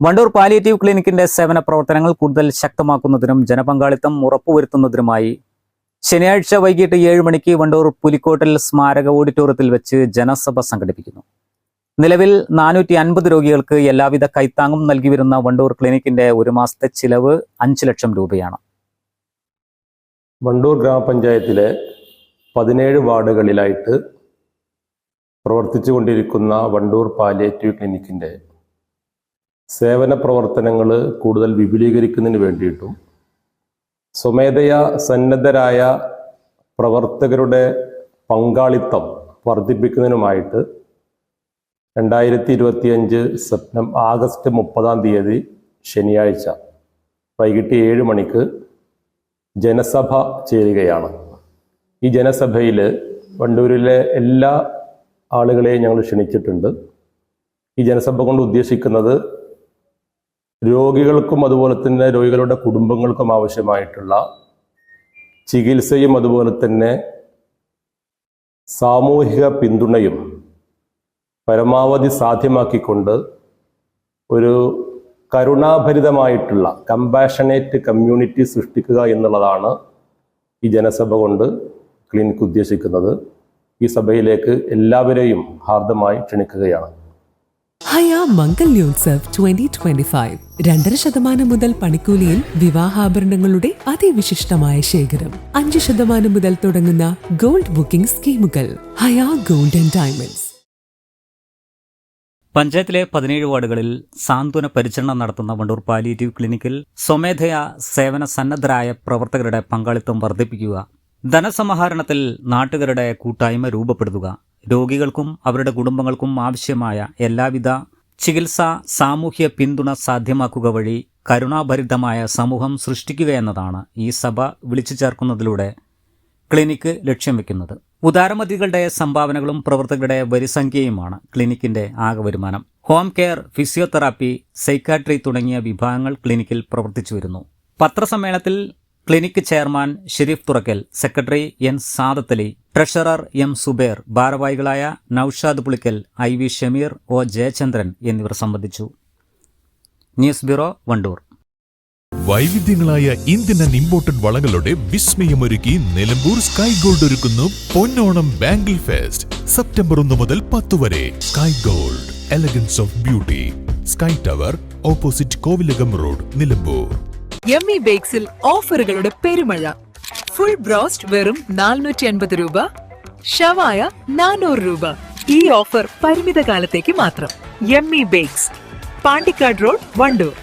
Wandoor palliative ക്ലിനിക്കിന്റെ സേവന പ്രവർത്തനങ്ങൾ കൂടുതൽ ശക്തമാക്കുന്നതിനും ജനപങ്കാളിത്തം ഉറപ്പുവരുത്തുന്നതിനുമായി ശനിയാഴ്ച വൈകിട്ട് ഏഴ് മണിക്ക് വണ്ടൂർ പുലിക്കോട്ടിൽ സ്മാരക ഓഡിറ്റോറിയത്തിൽ വെച്ച് ജനസഭ സംഘടിപ്പിക്കുന്നു. നിലവിൽ നാനൂറ്റി അൻപത് രോഗികൾക്ക് എല്ലാവിധ കൈത്താങ്ങും നൽകി വരുന്ന വണ്ടൂർ ക്ലിനിക്കിന്റെ ഒരു മാസത്തെ ചിലവ് അഞ്ച് ലക്ഷം രൂപയാണ്. വണ്ടൂർ ഗ്രാമപഞ്ചായത്തിലെ പതിനേഴ് വാർഡുകളിലായിട്ട് പ്രവർത്തിച്ചു കൊണ്ടിരിക്കുന്ന വണ്ടൂർ പാലിയേറ്റീവ് ക്ലിനിക്കിന്റെ സേവന പ്രവർത്തനങ്ങൾ കൂടുതൽ വിപുലീകരിക്കുന്നതിന് വേണ്ടിയിട്ടും സ്വമേധയാ സന്നദ്ധരായ പ്രവർത്തകരുടെ പങ്കാളിത്തം വർദ്ധിപ്പിക്കുന്നതിനുമായിട്ട് രണ്ടായിരത്തി ഇരുപത്തിയഞ്ച് സെപ്റ്റംബർ ആഗസ്റ്റ് മുപ്പതാം തീയതി ശനിയാഴ്ച വൈകിട്ട് ഏഴ് മണിക്ക് ജനസഭ ചേരുകയാണ്. ഈ ജനസഭയിൽ വണ്ടൂരിലെ എല്ലാ ആളുകളെയും ഞങ്ങൾ ക്ഷണിച്ചിട്ടുണ്ട്. ഈ ജനസഭ കൊണ്ട് ഉദ്ദേശിക്കുന്നത് രോഗികൾക്കും അതുപോലെ തന്നെ രോഗികളുടെ കുടുംബങ്ങൾക്കും ആവശ്യമായിട്ടുള്ള ചികിത്സയും അതുപോലെ തന്നെ സാമൂഹിക പിന്തുണയും പരമാവധി സാധ്യമാക്കിക്കൊണ്ട് ഒരു കരുണാഭരിതമായിട്ടുള്ള കമ്പാഷനേറ്റ് കമ്മ്യൂണിറ്റി സൃഷ്ടിക്കുക എന്നുള്ളതാണ് ഈ ജനസഭ കൊണ്ട് ക്ലിനിക്ക് ഉദ്ദേശിക്കുന്നത്. ഈ സഭയിലേക്ക് എല്ലാവരെയും ഹാർദമായി ക്ഷണിക്കുകയാണ്. ഹയ മംഗല്യോത്സവ് ട്വന്റി ട്വന്റി ഫൈവ് രണ്ടര ശതമാനം മുതൽ പണിക്കൂലിയിൽ വിവാഹാഭരണങ്ങളുടെ അതിവിശിഷ്ടമായ ശേഖരം. അഞ്ച് ശതമാനം മുതൽ തുടങ്ങുന്ന ഗോൾഡ് ബുക്കിംഗ് സ്കീമുകൾ. ഹയാ ഗോൾഡ് ആൻഡ് ഡയമണ്ട്സ്. പഞ്ചായത്തിലെ പതിനേഴ് വാർഡുകളിൽ സാന്ത്വന പരിചരണം നടത്തുന്ന വണ്ടൂർ പാലിയേറ്റീവ് ക്ലിനിക്കിൽ സ്വമേധയാ സേവന സന്നദ്ധരായ പ്രവർത്തകരുടെ പങ്കാളിത്തം വർദ്ധിപ്പിക്കുക ധനസമാഹരണത്തിൽ നാട്ടുകാരുടെ കൂട്ടായ്മ രൂപപ്പെടുത്തുക രോഗികൾക്കും അവരുടെ കുടുംബങ്ങൾക്കും ആവശ്യമായ എല്ലാവിധ ചികിത്സാ സാമൂഹ്യ പിന്തുണ സാധ്യമാക്കുക വഴി കരുണാഭരിതമായ സമൂഹം സൃഷ്ടിക്കുക എന്നതാണ് ഈ സഭ വിളിച്ചു ചേർക്കുന്നതിലൂടെ ക്ലിനിക്ക് ലക്ഷ്യം വെക്കുന്നത്. ഉദാരമതികളുടെ സംഭാവനകളും പ്രവർത്തകരുടെ വരിസംഖ്യയുമാണ് ക്ലിനിക്കിന്റെ ആകെ വരുമാനം. ഹോം കെയർ ഫിസിയോതെറാപ്പി സൈക്കാട്രി തുടങ്ങിയ വിഭാഗങ്ങൾ ക്ലിനിക്കിൽ പ്രവർത്തിച്ചു വരുന്നു. പത്രസമ്മേളനത്തിൽ clinic chairman Sherif Thurakkal secretary N Sadathali treasurer M Subair ഭാരവാഹികളായ Noushad Pulikkal I V Shameer O Jayachandran എന്നിവർ സംബന്ധിച്ചു. News bureau Wandoor. വൈവിധ്യങ്ങളായ Indian and imported വളകളുടെ വിസ്മയമൊരുക്കി നിലമ്പൂർ സ്കൈ ഗോൾഡ് ഒരുക്കുന്നു പൊന്നോണം ബാംഗിൾ ഫെസ്റ്റ്. സെപ്റ്റംബർ ഒന്ന് മുതൽ പത്ത് വരെ Sky Gold elegance of beauty. Sky Tower opposite Kovilakam road Nilambur. Yummy ബേക്സിൽ ഓഫറുകളുടെ പെരുമഴ. ഫുൾ ബ്രോസ്റ്റ് വെറും നാനൂറ്റി അൻപത് രൂപ. ഷവായ നാനൂറ് രൂപ. ഈ ഓഫർ പരിമിത കാലത്തേക്ക് മാത്രം. Yummy Bakes Pandikkad road Wandoor.